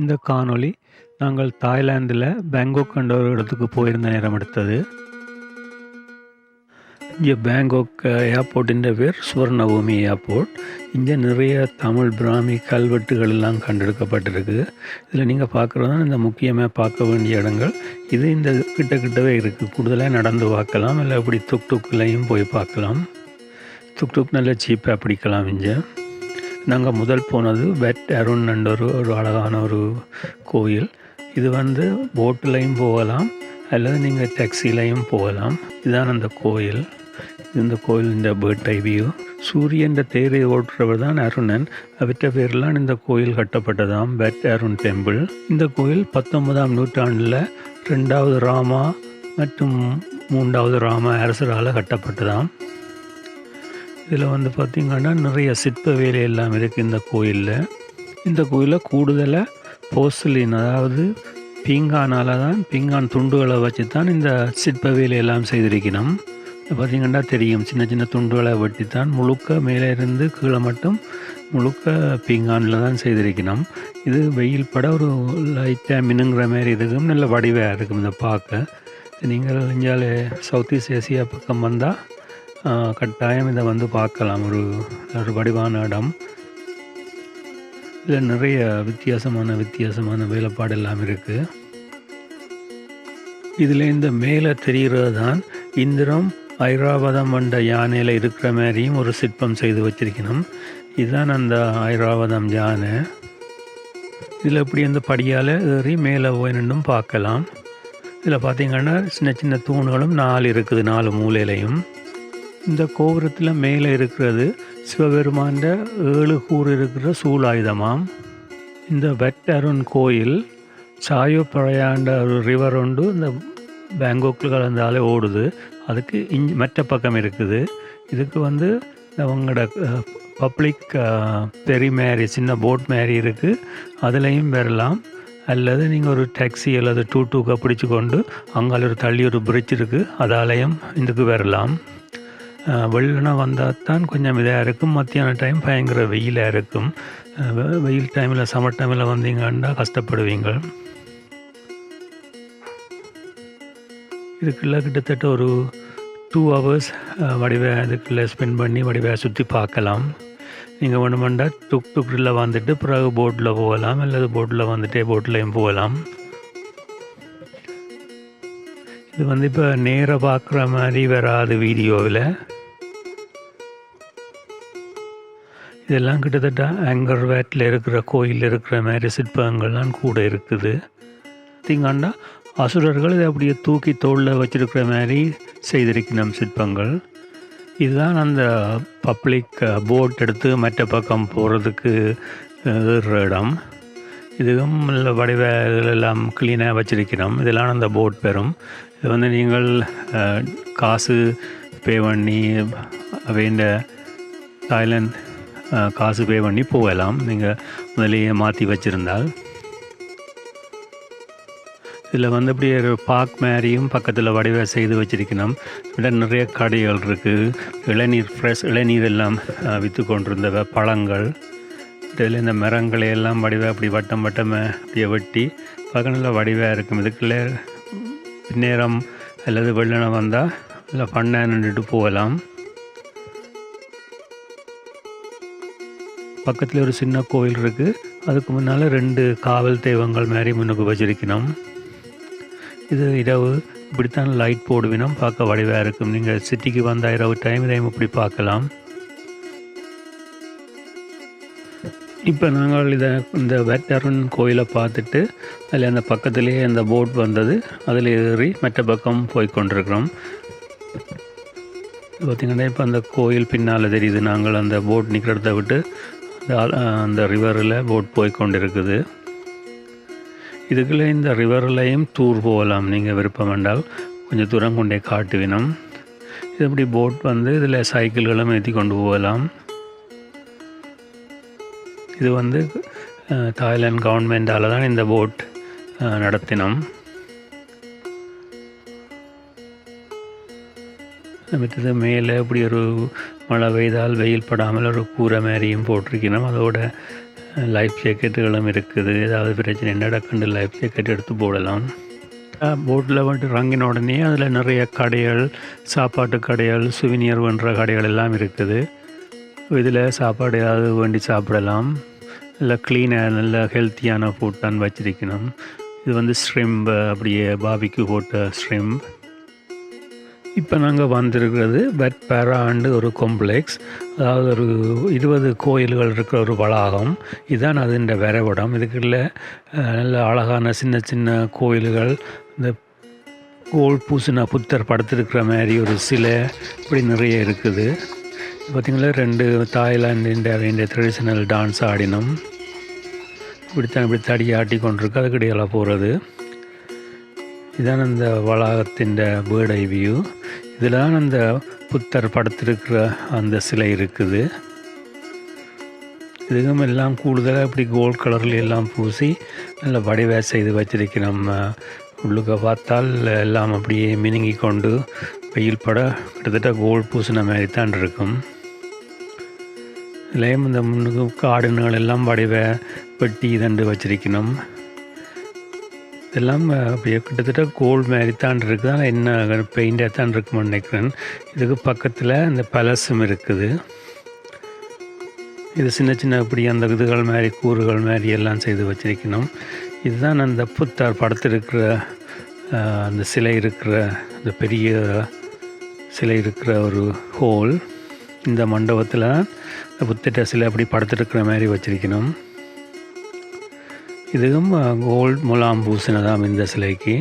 இந்த காணொளி நாங்கள் தாய்லாந்தில் பேங்காக் என்ற ஒரு இடத்துக்கு போயிருந்த நேரம் எடுத்தது. இங்கே பேங்காக் ஏர்போர்ட்டின் பேர் சுவர்ணபூமி ஏர்போர்ட். இங்கே நிறைய தமிழ் பிராமி கல்வெட்டுகள் எல்லாம் கண்டெடுக்கப்பட்டிருக்கு. இதில் நீங்கள் பார்க்குறது தான் இந்த முக்கியமாக பார்க்க வேண்டிய இடங்கள். இது இந்த கிட்ட கிட்டவே இருக்குது கூடுதலாக நடந்து பார்க்கலாம். இல்லை இப்படி துக் துக்குலையும் போய் பார்க்கலாம். துக் துக் நல்ல சீப்பாக பிடிக்கலாம் இங்கே. நாங்கள் முதல் போனது வெட் அருண் என்ற ஒரு ஒரு அழகான ஒரு கோயில். இது வந்து போட்டிலையும் போகலாம் அல்லது நீங்கள் டாக்ஸிலையும் போகலாம். இதுதான் அந்த கோயில். இந்த கோயில் இந்த பேர்ட் வியூ. சூரியன் தேரை ஓட்டுறவர் தான் அருணன். அவற்ற பேர்லாம் இந்த கோயில் கட்டப்பட்டதாம் பெட் அருண் டெம்பிள். இந்த கோயில் பத்தொன்பதாம் நூற்றாண்டில் ரெண்டாவது ராமா மற்றும் மூன்றாவது ராம அரசரால் கட்டப்பட்டதாம். இதில் வந்து பார்த்திங்கன்னா நிறைய சிற்ப வேலை எல்லாம் இருக்குது இந்த கோயிலில். இந்த கோயிலில் கூடுதலாக போஸ்லின் அதாவது பீங்கானால் தான் பீங்கான் துண்டுகளை வச்சு தான் இந்த சிற்ப வேலை எல்லாம் செய்திருக்கணும். பார்த்திங்கன்னா தெரியும் சின்ன சின்ன துண்டுகளை வெட்டி தான் முழுக்க மேலே இருந்து கீழே மட்டும் முழுக்க பீங்கானில் தான் செய்திருக்கணும். இது வெயில் பட ஒரு லைட்டாக மினுங்கிற மாதிரி இருக்கும் நல்ல வடிவாக இருக்கும் இந்த பார்க்க. நீங்கள் இந்தியாவில் சவுத் ஈஸ்ட் ஏசியா பக்கம் வந்தால் கட்டாயம் இதை வந்து பார்க்கலாம். ஒரு ஒரு வடிவான இடம். இதில் நிறைய வித்தியாசமான வித்தியாசமான வேலைப்பாடு எல்லாம் இருக்குது இதில் இந்த மேலே தெரிகிறது தான் இந்திரம் ஐராவதம் என்ற யானையில் இருக்கிற மாதிரியும் ஒரு சிற்பம் செய்து வச்சிருக்கணும். இதுதான் அந்த ஐராவதம் யானை. இதில் இப்படி அந்த படியால் ஏறி மேலே போய் நின்றும் பார்க்கலாம். இதில் பார்த்திங்கன்னா சின்ன சின்ன தூண்களும் நாலு இருக்குது நாலு மூலையிலையும். இந்த கோபுரத்தில் மேலே இருக்கிறது சிவபெருமாண்ட ஏழு கூறு இருக்கிற சூலாயுதமாம். இந்த வெட் அருண் கோயில் சாயோ ஒரு ரிவர் உண்டு. இந்த பேங்காக்கில் கலந்தாலே ஓடுது. அதுக்கு இஞ்சி மற்ற பக்கம் இருக்குது. இதுக்கு வந்து அவங்களோட பப்ளிக் பெரி மேரி சின்ன போட் மேரி இருக்குது அதுலேயும் வரலாம். அல்லது நீங்கள் ஒரு டாக்ஸி அல்லது டூ டூக்கை பிடிச்சி கொண்டு அங்கால ஒரு தள்ளி ஒரு பிரிட்ஜ் இருக்குது அதாலையும் இதுக்கு வரலாம். வெள்ளம் வந்தால் தான் கொஞ்சம் இதாக இருக்கும். மத்தியான டைம் பயங்கர வெயிலாக இருக்கும். வெயில் டைமில் சம்மர் டைமில் வந்தீங்கன்னா கஷ்டப்படுவீங்க. இதுக்குள்ளே கிட்டத்தட்ட ஒரு டூ ஹவர்ஸ் வடிவை அதுக்குள்ளே ஸ்பெண்ட் பண்ணி வடிவை சுற்றி பார்க்கலாம். நீங்கள் ஒன்று மண்டா டுக் டுக்கில் வந்துட்டு பிறகு போட்டில் போகலாம். அல்லது போட்டில் வந்துட்டே போட்லேயும் போகலாம். இது வந்து இப்போ நேராக பார்க்குற மாதிரி வராது வீடியோவில். இதெல்லாம் கிட்டத்தட்ட ஆங்கர் வேட்டில் இருக்கிற கோயில் இருக்கிற மாதிரி சிற்பங்கள்லாம் கூட இருக்குது. திங்காண்டா அசுரர்கள் இதை அப்படியே தூக்கி தோளில் வச்சிருக்கிற மாதிரி செய்திருக்கணும் சிற்பங்கள். இதுதான் அந்த பப்ளிக் போட் எடுத்து மற்ற பக்கம் போகிறதுக்கு இடம். இதுவும் வடிவ இதெல்லாம் க்ளீனாக வச்சிருக்கிறோம். இதெல்லாம் அந்த போட் பெறும். இது வந்து நீங்கள் காசு பே பண்ணி வேண்ட தாய்லாந்து காசு பே பண்ணி போகலாம். நீங்கள் முதலேயே மாற்றி வச்சுருந்தால். இதில் வந்து இப்படி ஒரு பார்க் மாதிரியும் பக்கத்தில் வடிவ செய்து வச்சிருக்கணும். விட நிறைய கடைகள் இருக்குது இளநீர் ஃப்ரெஷ் இளநீர் எல்லாம் விற்று கொண்டிருந்த பழங்கள். இதில் இந்த மரங்களை எல்லாம் வடிவாக அப்படி வட்டம் வட்டமாக அப்படியே வெட்டி பார்க்க நல்லா வடிவாக இருக்கும். இதுக்குள்ளே நேரம் அல்லது வெள்ளனம் வந்தால் இல்லை பண்ண நின்றுட்டு போகலாம். பக்கத்தில் ஒரு சின்ன கோயில் இருக்குது அதுக்கு முன்னால் ரெண்டு காவல் தெய்வங்கள் மாதிரி முன்னுக்கு வச்சிருக்கணும். இது இரவு இப்படித்தான் லைட் போடுவினோம் பார்க்க வடிவாக இருக்கும். நீங்கள் சிட்டிக்கு வந்த இரவு டைம் டைம் இப்படி பார்க்கலாம். இப்போ நாங்கள் இதை இந்த வேட்டரன் கோயிலை பார்த்துட்டு அதில் அந்த பக்கத்துலேயே அந்த போட் வந்தது அதில் ஏறி மற்ற பக்கம் போய் கொண்டிருக்கிறோம். பார்த்திங்கன்னா இப்போ அந்த கோயில் பின்னால் தெரியுது நாங்கள் அந்த போட் நிற்கிறத விட்டு அந்த ரிவரில் போட் போய் கொண்டிருக்குது. இதுக்குள்ளே இந்த ரிவர்லையும் டூர் போகலாம் நீங்கள் விருப்பம் என்றால். கொஞ்சம் தூரம் கொண்டே காட்டுவினம். இது இப்படி போட் வந்து இதில் சைக்கிள்களும் ஏற்றி கொண்டு போகலாம். இது வந்து தாய்லாந்து கவர்மெண்டால் தான் இந்த போட் நடத்தினோம். மற்றது மேலே இப்படி ஒரு மழை பெய்தால் வெயில் படாமல் ஒரு கூரை மாதிரியும் போட்டிருக்கணும் அதோட லைஃப் ஜாக்கெட்டுகளும் இருக்குது. ஏதாவது பிரச்சனை நடக்குண்டு லைஃப் ஜாக்கெட் எடுத்து போடலாம். போட்டில் வந்துட்டு இறங்கின உடனே அதில் நிறைய கடைகள் சாப்பாட்டு கடைகள் சுவினியர் போன்ற கடைகள் எல்லாம் இருக்குது. இதில் சாப்பாடு ஏதாவது வேண்டி சாப்பிடலாம். நல்லா க்ளீனாக நல்ல ஹெல்த்தியான ஃபுட் தான் வச்சிருக்கணும். இது வந்து ஸ்ட்ரிம்ப் அப்படியே பாபிக்கு போட்ட ஸ்ட்ரிம்ப் இப்போ நாங்கள் வந்திருக்கிறது பெட் பேராண்டு ஒரு காம்ப்ளெக்ஸ் அதாவது ஒரு இருபது கோயில்கள் இருக்கிற ஒரு வளாகம். இதுதான் அதுன்ற வரைபடம் இதுக்குள்ள நல்ல அழகான சின்ன சின்ன கோயில்கள். இந்த கோல் பூசின புத்தர் படுத்திருக்கிற மாதிரி ஒரு சிலை இப்படி நிறைய இருக்குது. பார்த்திங்களா ரெண்டு தாய்லாந்து வேண்டிய ட்ரெடிஷ்னல் டான்ஸ் ஆடினோம். இப்படித்தான் இப்படி தடி ஆட்டி கொண்டிருக்கு. அதுக்கு இடையில போகிறது இதான் அந்த வளாகத்தின் பேர்ட் ஐ வியூ இதில் தான் அந்த புத்தர் படுத்திருக்கிற அந்த சிலை இருக்குது. இதுக்கும் எல்லாம் கூடுதலாக இப்படி கோல்ட் கலரில் எல்லாம் பூசி நல்ல வடிவ செய்து வச்சிருக்கிறோம் உள்ளுக்க பார்த்தால் எல்லாம் அப்படியே மினுங்கி கொண்டு வெயில் பட கிட்டத்தட்ட கோல்ட் பூசின மாதிரி தான் இருக்கும். இதுலேயும் இந்த முன்னுக்கு காடுகள் எல்லாம் வடிவ பெட்டி தண்டு வச்சிருக்கணும். இதெல்லாம் அப்படியே கிட்டத்தட்ட கோல் மாதிரி தான் இருக்குது. ஆனால் என்ன பெயிண்டாக தான் இருக்குமோ நினைக்கிறேன். இதுக்கு பக்கத்தில் இந்த பலசும் இருக்குது. இது சின்ன சின்ன இப்படி அந்த இதுகள் மாதிரி கூறுகள் மாதிரி எல்லாம் செய்து வச்சிருக்கணும். இதுதான் அந்த புத்தார் படத்திருக்கிற அந்த சிலை இருக்கிற அந்த பெரிய சிலை இருக்கிற ஒரு ஹோல் இந்த மண்டபத்தில் இந்த புத்திட்ட சிலை அப்படி படுத்துருக்கிற மாதிரி வச்சிருக்கணும். இதுவும் கோல்ட் முலாம் பூசினதாம் இந்த சிலைக்கு.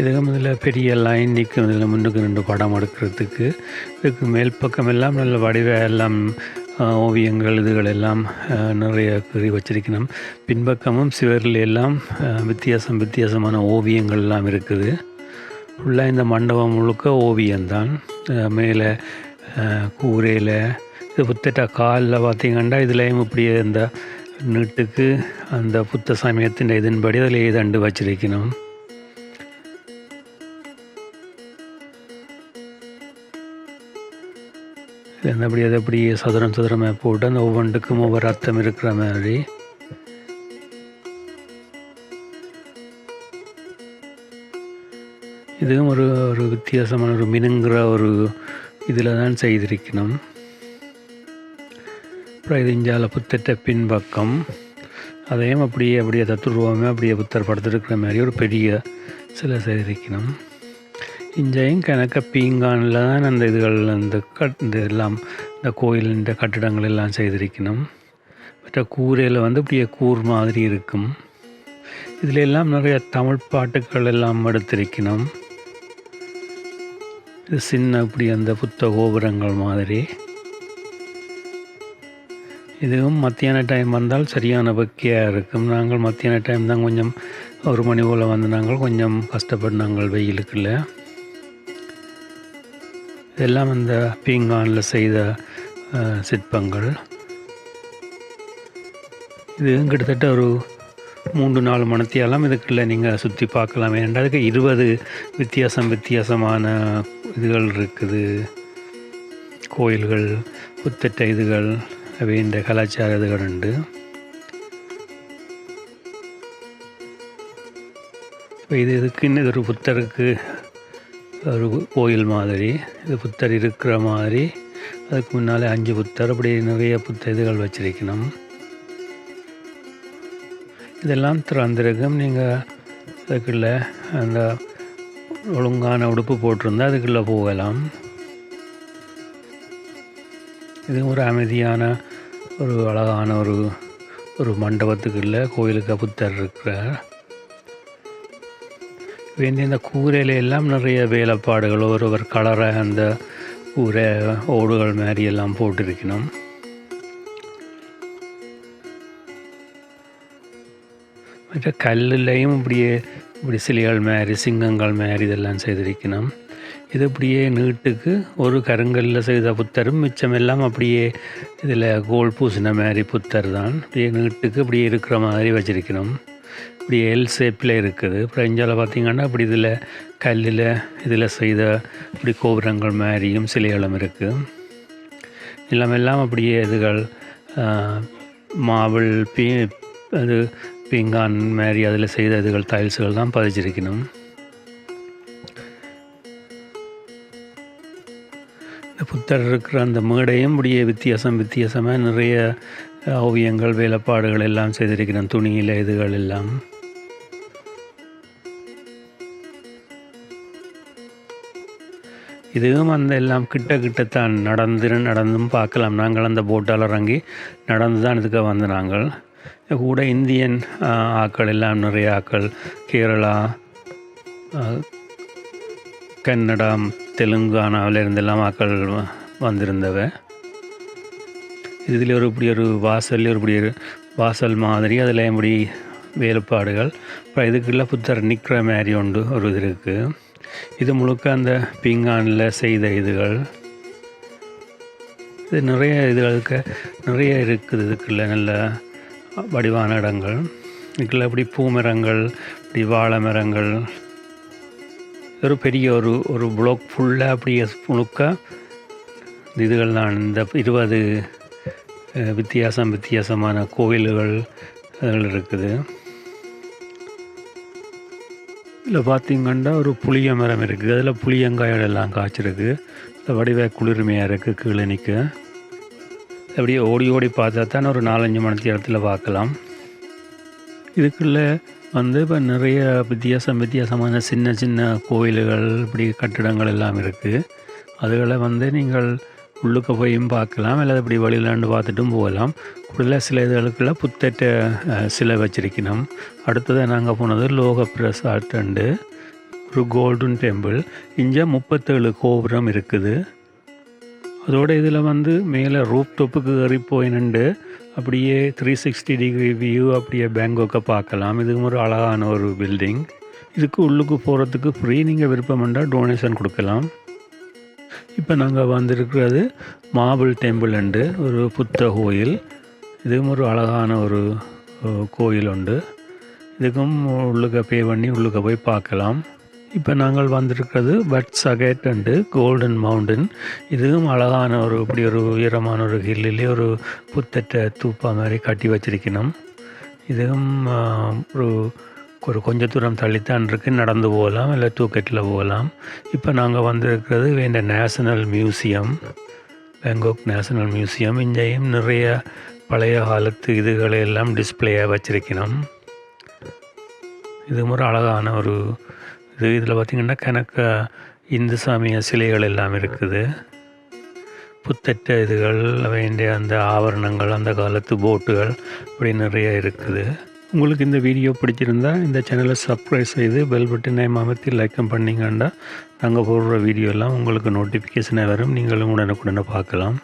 இதுவும் இதில் பெரிய லைன் நிற்கும். இதில் முன்னுக்கு ரெண்டு படம் எடுக்கிறதுக்கு. இதுக்கு மேல் பக்கம் எல்லாம் நல்ல வடிவ எல்லாம் ஓவியங்கள் இதுகள் எல்லாம் நிறைய கறி வச்சிருக்கணும். பின்பக்கமும் சிவரில் எல்லாம் வித்தியாசம் வித்தியாசமான ஓவியங்கள் எல்லாம் இருக்குது. ஃபுல்லாக இந்த மண்டபம் முழுக்க ஓவியம்தான். மேலே கூரையில் இது புத்தட்ட காலில் பார்த்தீங்கன்னா இதுலேயும் இப்படியே இந்த நீட்டுக்கு அந்த புத்த சமயத்தின் இதன்படி அதில் ஏதண்டு வச்சிருக்கணும். இது அப்படி அதை அப்படி சதுரம் சதுரமாக போட்டு அந்த ஒவ்வொன்றுக்கும் ஒவ்வொரு அர்த்தம் இருக்கிற மாதிரி. இதுவும் ஒரு ஒரு வித்தியாசமான ஒரு மினுங்கிற ஒரு இதில் தான் செய்திருக்கணும். அப்புறம் இது புத்தட்ட பின்பக்கம். அதையும் அப்படியே அப்படியே தத்துருவமே அப்படியே புத்தர் படுத்துருக்கிற மாதிரி ஒரு பெரிய சிலை செய்திருக்கணும். இஞ்சையும் கணக்க பீங்கானில் தான் அந்த இதுகள் அந்த கட் இந்த எல்லாம் இந்த கோயிலின் கட்டிடங்கள் எல்லாம் செய்திருக்கணும். மற்ற கூரையில் வந்து அப்படியே கூர் மாதிரி இருக்கும். இதில் எல்லாம் நிறைய தமிழ் பாட்டுக்கள் எல்லாம் எடுத்திருக்கணும். இது சின்ன அப்படி அந்த புத்த கோபுரங்கள் மாதிரி. இதுவும் மத்தியான டைம் வந்தால் சரியான பக்கியாக இருக்கும். நாங்கள் மத்தியான டைம் தான் கொஞ்சம் ஒரு மணி போல் வந்து நாங்கள் கொஞ்சம் கஷ்டப்பட்டு நாங்கள் வெயிலுக்குள்ள இதெல்லாம் இந்த பீங்கானில் செய்த சிற்பங்கள். இது கிட்டத்தட்ட ஒரு மூன்று நாலு மணத்தியெல்லாம் இதுக்குள்ளே நீங்கள் சுற்றி பார்க்கலாம். ஏன்டா அதுக்கு இருபது வித்தியாசம் வித்தியாசமான இதுகள் இருக்குது. கோயில்கள் புத்தட்ட இதுகள் வேண்ட கலாச்சார இதுகள் உண்டு. இது இதுக்குன்னு இது ஒரு புத்தருக்கு ஒரு கோயில் மாதிரி. இது புத்தர் இருக்கிற மாதிரி. அதுக்கு முன்னாலே அஞ்சு புத்தர் அப்படி நிறைய புத்த இதுகள் வச்சிருக்கணும். இதெல்லாம் திறந்திருக்கும். நீங்கள் அதுக்குள்ள அந்த ஒழுங்கான உடுப்பு போட்டிருந்தா அதுக்குள்ளே போகலாம். இது ஒரு அமைதியான ஒரு அழகான ஒரு ஒரு மண்டபத்துக்கு இல்லை கோயிலுக்கு புத்தர் இருக்கிறார். வேண்டிய இந்த கூரையில எல்லாம் நிறைய வேலைப்பாடுகள் ஒரு ஒரு கலரை அந்த கூரை ஓடுகள் மாதிரி எல்லாம் போட்டிருக்கணும். மற்ற கல்லுலையும் இப்படியே இப்படி சிலைகள் மாதிரி சிங்கங்கள் மாதிரி இதெல்லாம் செய்திருக்கணும். இது அப்படியே நீட்டுக்கு ஒரு கருங்கல்ல செய்த புத்தரும் மிச்சமெல்லாம் அப்படியே இதில் கோல் பூசின மாதிரி புத்தர் தான். அப்படியே நீட்டுக்கு அப்படியே இருக்கிற மாதிரி வச்சுருக்கணும். இப்படி எல் ஷேப்பில் இருக்குது. அப்புறம் இந்தியாவில் பார்த்தீங்கன்னா அப்படி இதில் கல்லில் இதில் செய்த இப்படி கோபுரங்கள் மாதிரியும் சிலைகளும் இருக்குது எல்லாம் அப்படியே இதுகள் மாவிள் பீ அது பீங்கான் மாதிரி அதில் செய்த இதுகள் டைல்ஸுகள் தான் பதிச்சிருக்கணும். புத்தர் இருக்கிற அந்த மேடையும் இப்படியே வித்தியாசம் வித்தியாசமாக நிறைய ஓவியங்கள் வேலைப்பாடுகள் எல்லாம் செய்திருக்கிறேன். துணியில் இதுகள் எல்லாம். இதுவும் அந்த எல்லாம் கிட்ட கிட்டத்தான் நடந்து நடந்தும் பார்க்கலாம். நாங்கள் அந்த போட்டால் இறங்கி நடந்து தான் இதுக்கு வந்து நாங்கள். கூட இந்தியன் ஆக்கள் எல்லாம் நிறைய ஆக்கள். கேரளா கன்னடா தெலுங்கானாவிலிருந்தெல்லாம் மக்கள் வந்திருந்தவ. இதில் ஒரு இப்படி ஒரு வாசல் ஒரு இப்படி ஒரு வாசல் மாதிரி அதில் இப்படி வேறுபாடுகள். அப்புறம் இதுக்குள்ள புத்தர் நிற்கிற மாதிரி உண்டு ஒரு இது இருக்குது இது முழுக்க அந்த பீங்கானில் செய்த இதுகள். இது நிறைய இதுகளுக்கு நிறைய இருக்குது இதுக்குள்ள நல்ல வடிவான இடங்கள். இதுக்குள்ள இப்படி பூமரங்கள் இப்படி வாழை மரங்கள் ஒரு பெரிய ஒரு ஒரு பிளாக் ஃபுல்லாக அப்படியே முழுக்க இதுகள் தான். இந்த இருபது வித்தியாசம் வித்தியாசமான கோயில்கள் அதில் இருக்குது. இதில் பார்த்திங்கன்னா ஒரு புளிய மரம் இருக்குது. அதில் புளியங்காய்கள் எல்லாம் காய்ச்சிருக்கு. இந்த வடிவ குளிர்மையாக இருக்குது கீழே நிற்க அப்படியே ஓடி ஓடி பார்த்தா தான் ஒரு நாலஞ்சு மணி இடத்துல பார்க்கலாம். இதுக்குள்ளே வந்து இப்போ நிறைய வித்தியாசம் வித்தியாசமான சின்ன சின்ன கோயில்கள் இப்படி கட்டிடங்கள் எல்லாம் இருக்குது அதுகளை வந்து நீங்கள் உள்ளுக்க போயும் பார்க்கலாம் அல்லது இப்படி வழியிலாண்டு பார்த்துட்டும் போகலாம். கூடுதலாக சில இதுகளுக்குள்ள புத்தட்ட சிலை வச்சிருக்கணும். அடுத்தது நாங்கள் போனது லோக பிரசாட்டண்டு ஒரு கோல்டன் டெம்பிள். இங்கே முப்பத்தேழு கோபுரம் இருக்குது. அதோட இதில் வந்து மேலே ரூப் டாப்புக்கு ஏறி போயினுண்டு அப்படியே த்ரீ சிக்ஸ்டி டிகிரி வியூ அப்படியே பேங்காக்கை பார்க்கலாம். இதுவும் ஒரு அழகான ஒரு பில்டிங் இதுக்கு உள்ளுக்கு போகிறதுக்கு ஃப்ரீ நீங்கள் விருப்பம்ண்டா டொனேஷன் கொடுக்கலாம். இப்போ நாங்கள் வந்திருக்கிறது மாபிள் டெம்பிள் உண்டு ஒரு புத்த கோயில். இதுவும் ஒரு அழகான ஒரு கோயில் உண்டு. இதுக்கும் உள்ளுக்க பே பண்ணி உள்ளுக்க போய் பார்க்கலாம். இப்போ நாங்கள் வந்திருக்கிறது Wat Saket and Golden Mountain இதுவும் அழகான ஒரு இப்படி ஒரு உயரமான ஒரு ஹில்லிலே ஒரு புத்தட்டை தூப்பா மாதிரி கட்டி வச்சிருக்கணும். இதுவும் ஒரு ஒரு கொஞ்ச தூரம் தள்ளித்தான் இருக்குது நடந்து போகலாம் இல்லை தூக்கெட்டில் போகலாம். இப்போ நாங்கள் வந்திருக்கிறது வேண்ட national museum Bangkok national museum இங்கேயும் நிறைய பழைய காலத்து இதுகளை எல்லாம் டிஸ்பிளேயாக வச்சிருக்கணும். இது ஒரு அழகான ஒரு இது இதில் பார்த்திங்கன்னா கணக்க இந்து சாமிய சிலைகள் எல்லாம் இருக்குது. புத்தட்ட இதுகள் வேண்டிய அந்த ஆவரணங்கள் அந்த காலத்து போட்டுகள் இப்படி நிறைய இருக்குது. உங்களுக்கு இந்த வீடியோ பிடிச்சிருந்தா இந்த சேனலை சப்ஸ்கிரைப் செய்து பெல் பட்டனை அமைத்து லைக்கம் பண்ணிங்கன்னா நாங்கள் போடுற வீடியோலாம் உங்களுக்கு நோட்டிஃபிகேஷனாக வரும். நீங்களும் உடனுக்குடனே பார்க்கலாம்.